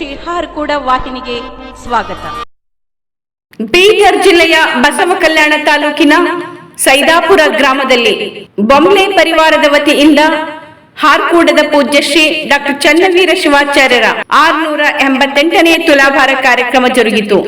ಶ್ರೀ ಕೂಡ ವಾಹಿನಿಗೆ ಸ್ವಾಗತ. ಬೀದರ್ ಜಿಲ್ಲೆಯ ಬಸವ ಕಲ್ಯಾಣ ತಾಲೂಕಿನ ಸೈದಾಪುರ ಗ್ರಾಮದಲ್ಲಿ ಬೊಂಬ್ಲೆ ಪರಿವಾರದ ವತಿಯಿಂದ ಹಾರ್ಕೂಡದ ಪೂಜ್ಯ ಶ್ರೀ ಡಾಕ್ಟರ್ ಚನ್ನವೀರ ಶಿವಾಚಾರ್ಯರ ಆರ್ನೂರ ಎಂಬತ್ತೆಂಟನೇ ತುಲಾಭಾರ ಕಾರ್ಯಕ್ರಮ ಜರುಗಿತು.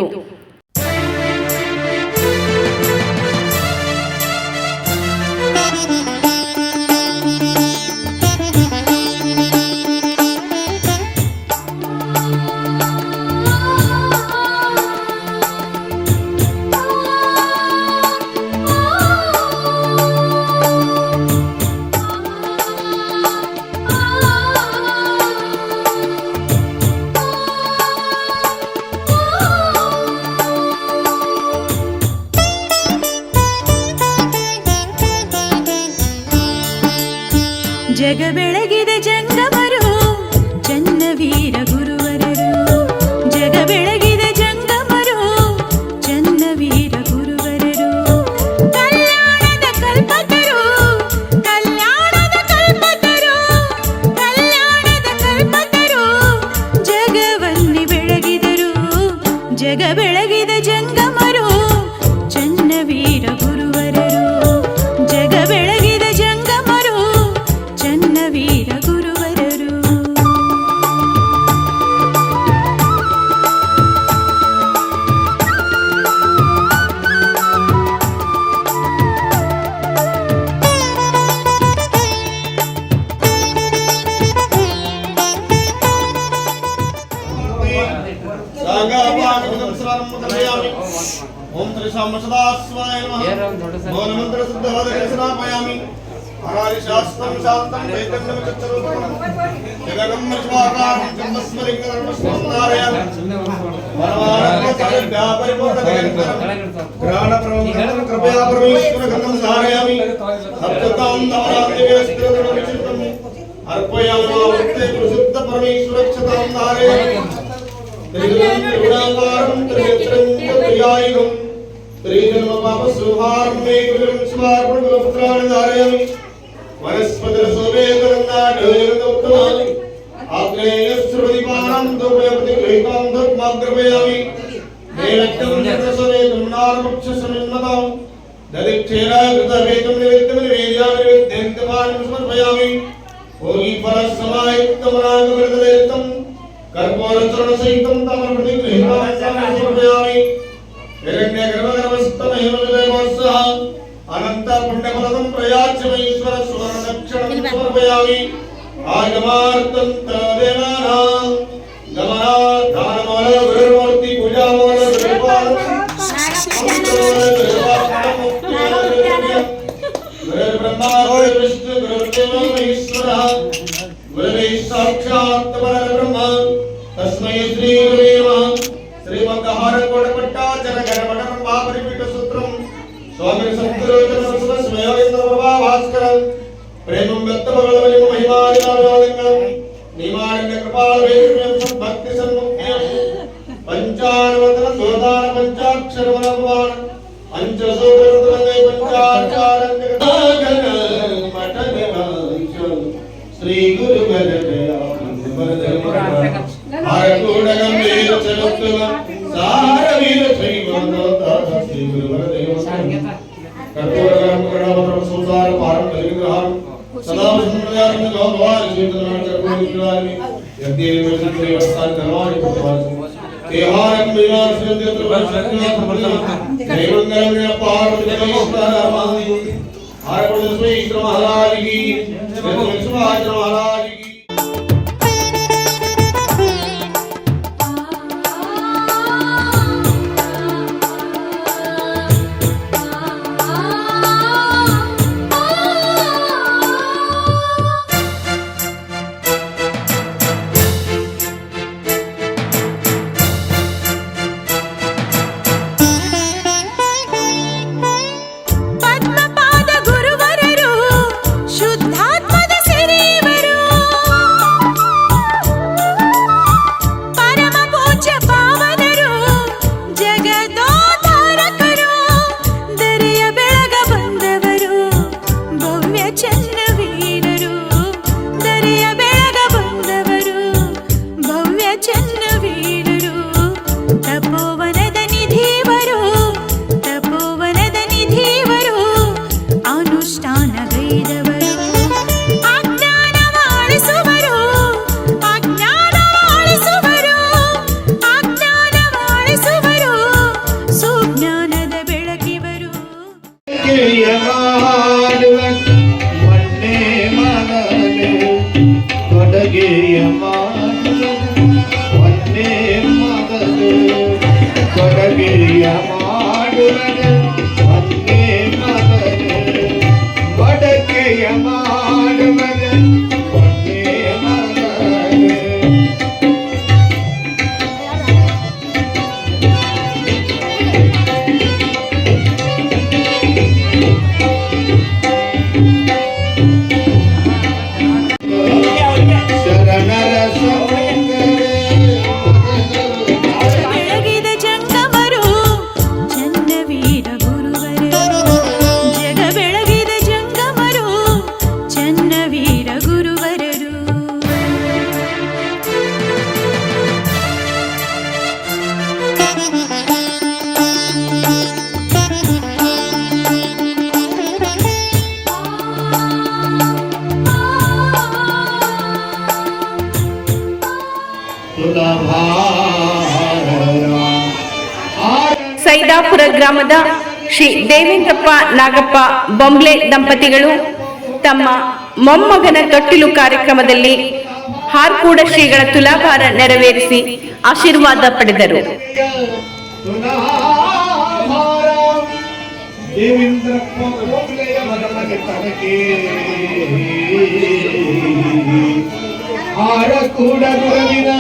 పరమేశ్వర గంధం ధారయామి సప్తతాం నవరాత్రివేస్త్రదృఢవిచిత్రం అర్పయామి మావృత్తే ప్రసిద్ధ పరమేశ్వరక్షతాం ధారయామి త్రిగుణాకారం త్రినేత్రం త్రియాయుగం త్రిజన్మ పాప సుహారం మే గురుం దదిక్షేరాకృతవేదం నివేద్యం నివేద్యామి నివేద్యంతమానం సమర్పయామి భోగి ఫలసమాయుక్తమనాగమిర్దలేత్తం కర్పూరచరణసహితం తమృతి గృహీతాం సమర్పయామి హిరణ్య గర్భగర్భస్థమహిమవిలయమోత్సహ అనంత పుణ్యఫలదం ప్రయాచ్యమీశ్వర సువర్ణ సమర్పయామి ఆగమార్థం పరబ్రహ్మ తస్మై శ్రీ గురువే నమః శ్రీమద్హార కోటపట్టాచర గణపట పాపరిపీఠ సూత్రం స్వామి సంతురోచన సుర స్మయోగేంద్ర ప్రభా భాస్కర ప్రేమం వ్యక్త భగవలి మహిమానినాదంగం కృపాల వేద్యం భక్తి సన్ముఖ్యం పంచానవతన దోదాన పంచాక్షర వనభవాన ఆరకూడగం వీర చరుత్తుల సార వీర శ్రీమంత శ్రీ గురు వరదేవ కర్పూరగరం కరుణాపత్ర సంసార పారం కలిగ్రహం సదా సంప్రదాయం భగవాన్ శ్రీమన్నారాయణ కర్పూరని యజ్ఞే విమర్శించే వస్తాన్ కర్మాణి భగవాన్ దేహారం వినాశ సింధు దేవంగరం పార్వతి పరమేశ్వర ఆరకుడు శ్రీ మహారాజుకి విశ్వాచ మహారాజుకి ಸೈದಾಪುರ ಗ್ರಾಮದ ಶ್ರೀ ದೇವೇಂದ್ರಪ್ಪ ನಾಗಪ್ಪ ಬೊಂಬ್ಲೆ ದಂಪತಿಗಳು ತಮ್ಮ ಮೊಮ್ಮಗನ ತೊಟ್ಟಿಲು ಕಾರ್ಯಕ್ರಮದಲ್ಲಿ ಹಾರ್ಕೂಡ ಶ್ರೀಗಳ ತುಲಾಭಾರ ನೆರವೇರಿಸಿ ಆಶೀರ್ವಾದ ಪಡೆದರು. ದೇವೇಂದ್ರಪ್ಪ ആഴക്കൂട കുറവിന്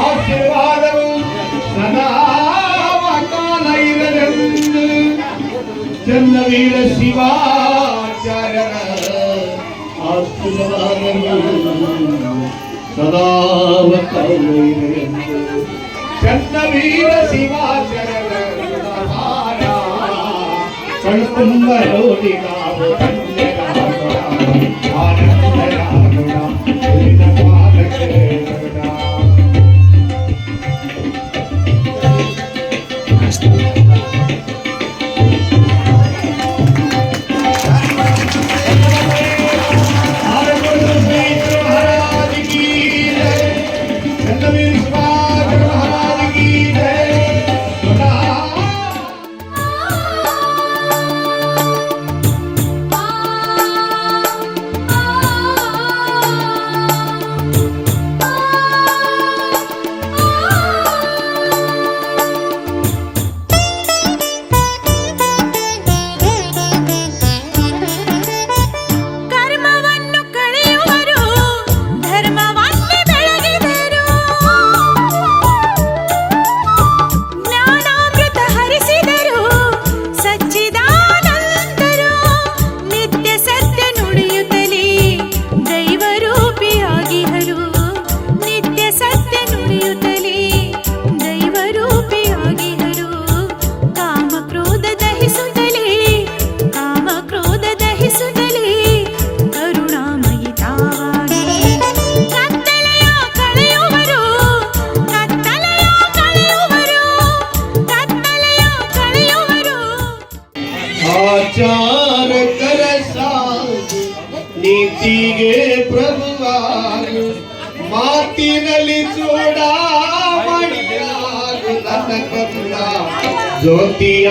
ആശീർവാദവും സദാവകാലയിലെന്ന് ചെന്നവീര ശിവാചരണ ആശീർവാദവും സദാവകാലയിലെന്ന് ചെന്നവീര ശിവാചരണ കഴുത്തുമ്പരോടി കാവ് തന്നെ രാമ രാമ ആനന്ദ രാമ രാമ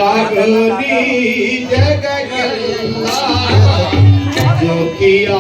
पागली जगकल्ला जो किया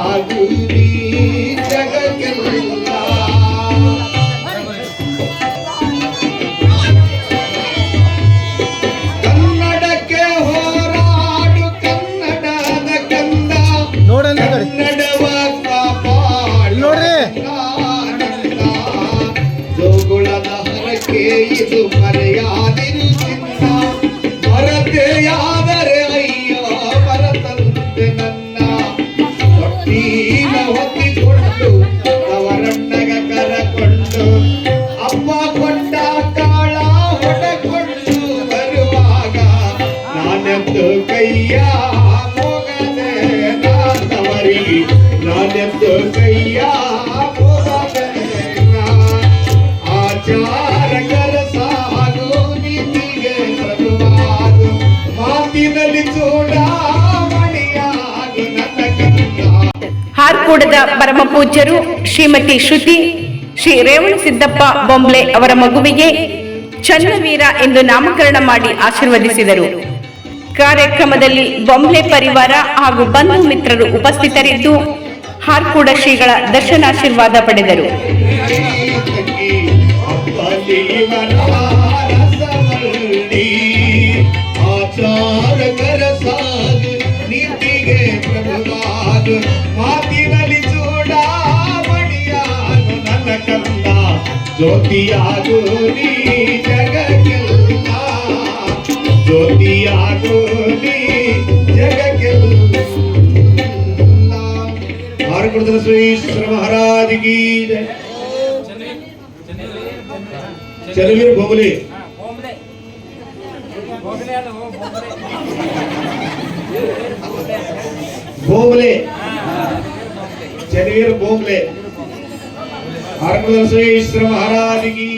ಹಾರ್ಕೂಡದ ಪರಮ ಪೂಜ್ಯರು ಶ್ರೀಮತಿ ಶ್ರುತಿ ಶ್ರೀ ರೇವಣ ಸಿದ್ದಪ್ಪ ಬೊಂಬ್ಲೆ ಅವರ ಮಗುವಿಗೆ ಚನ್ನವೀರ ಎಂದು ನಾಮಕರಣ ಮಾಡಿ ಆಶೀರ್ವದಿಸಿದರು. ಕಾರ್ಯಕ್ರಮದಲ್ಲಿ ಬೊಂಬ್ಲೆ ಪರಿವಾರ ಹಾಗೂ ಬಂಧು ಮಿತ್ರರು ಉಪಸ್ಥಿತರಿದ್ದು ಹಾರ್ಕೂಡ ಶ್ರೀಗಳ ದರ್ಶನಾಶೀರ್ವಾದ ಪಡೆದರು. ಜ್ಯೋತಿಯಾಗು ನೀ ಜಗಕ್ಕೆಲ್ಲ ಜ್ಯೋತಿಯಾಗು ನೀ ಜಗಕ್ಕೆಲ್ಲ ಆರುಕುಳದ ಶ್ರೀಶ್ವರ ಮಹಾರಾಜ್ ಕಿ ಜಯ ಚಲವೀರ್ ಬೋಬಲಿ ಬೋಬಲೆ ಚಲವೀರ್ ಬೋಬಲೆ శ్రీ మహారాజుకి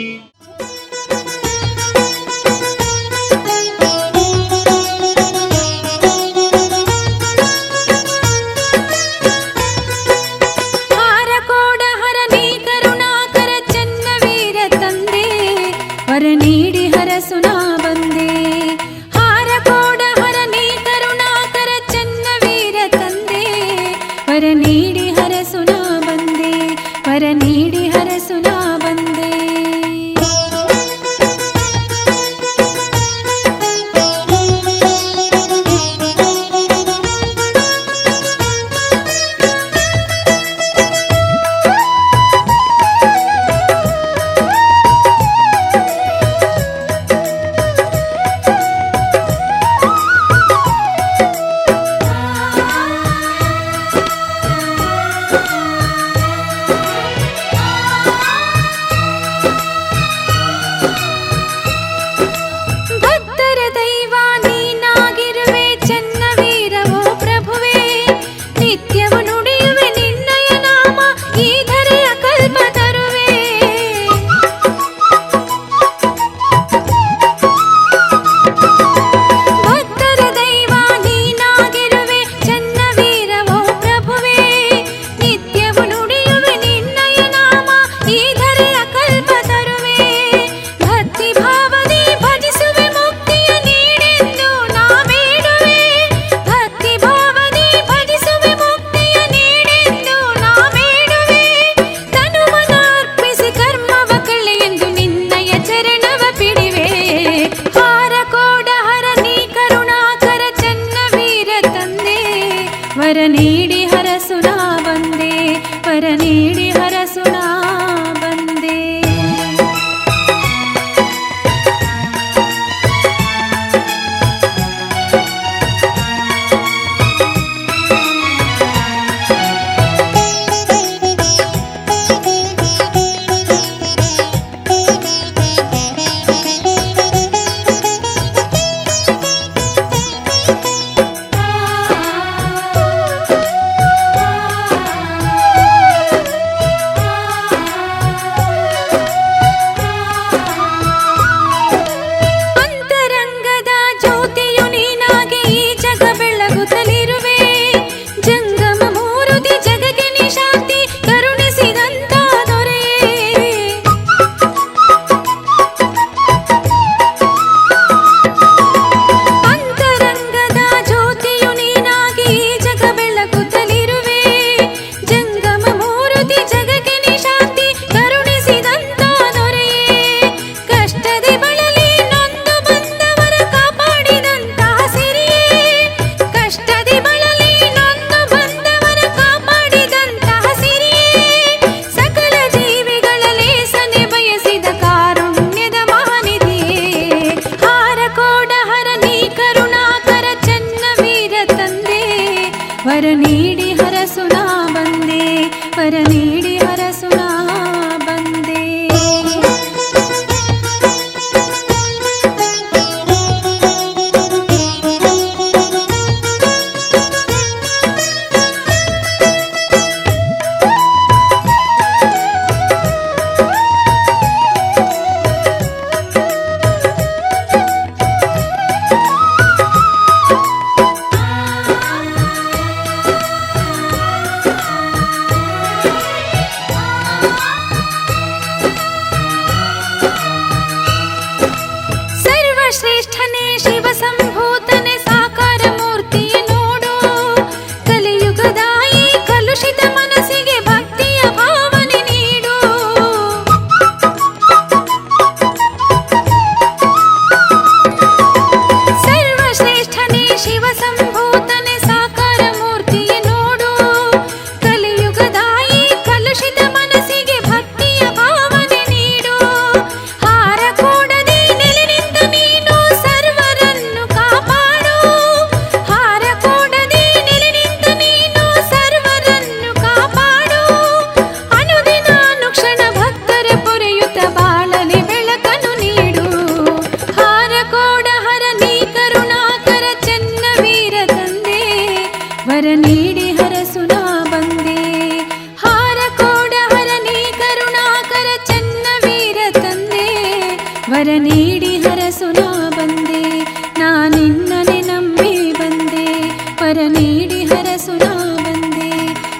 ನೀಡಿ ಹರಸುನ ಬಂದೆ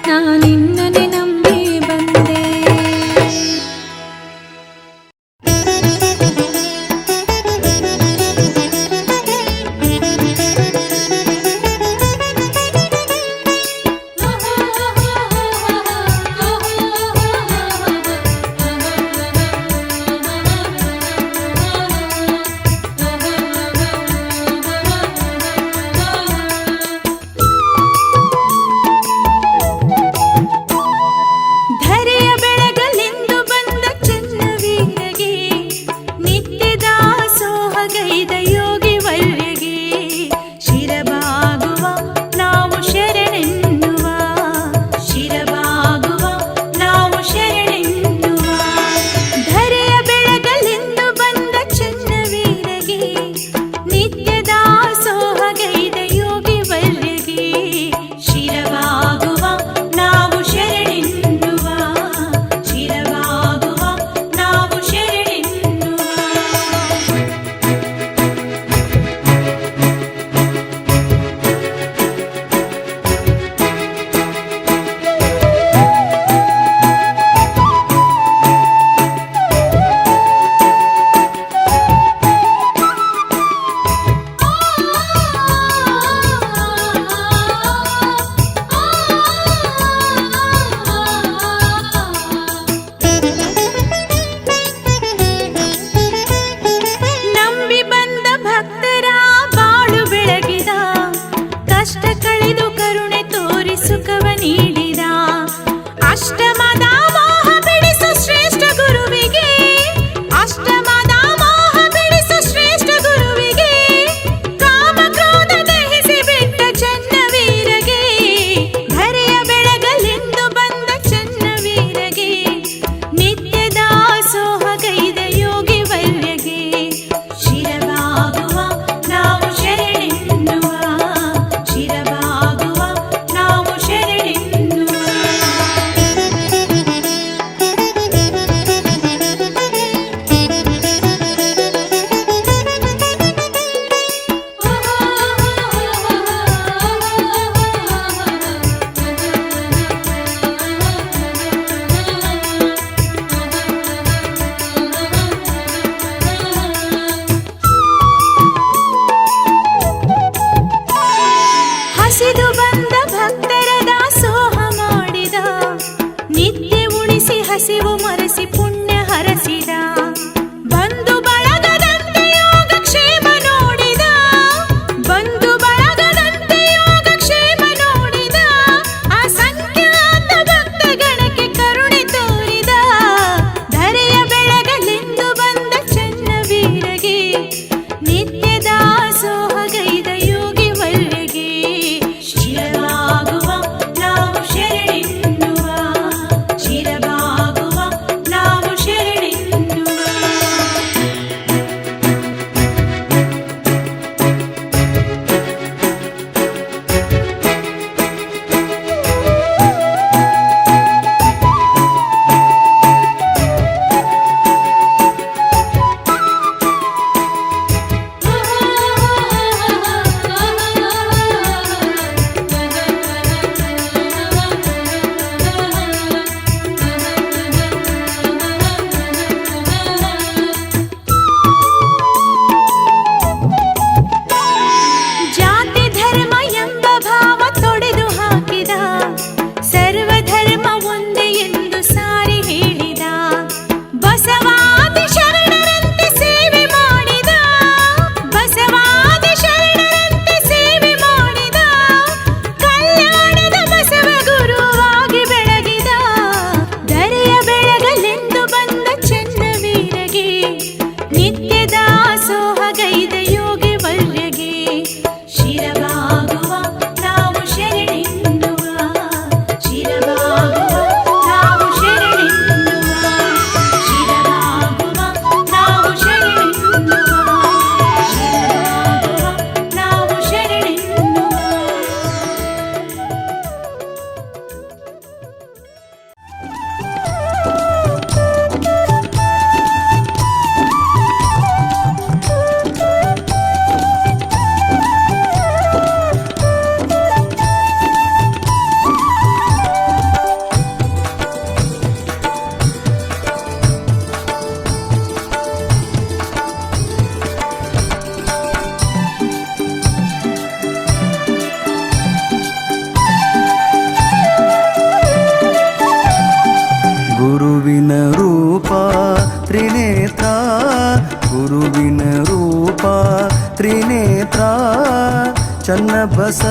ನಾನಿನ್ನನೆ ನಂಬಿ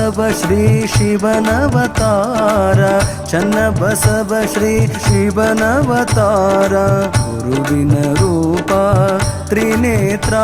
सब श्री शिवन अवतार चन्न ब सब श्री शिवनवतार। गुरुविनरूपा त्रिनेत्रा।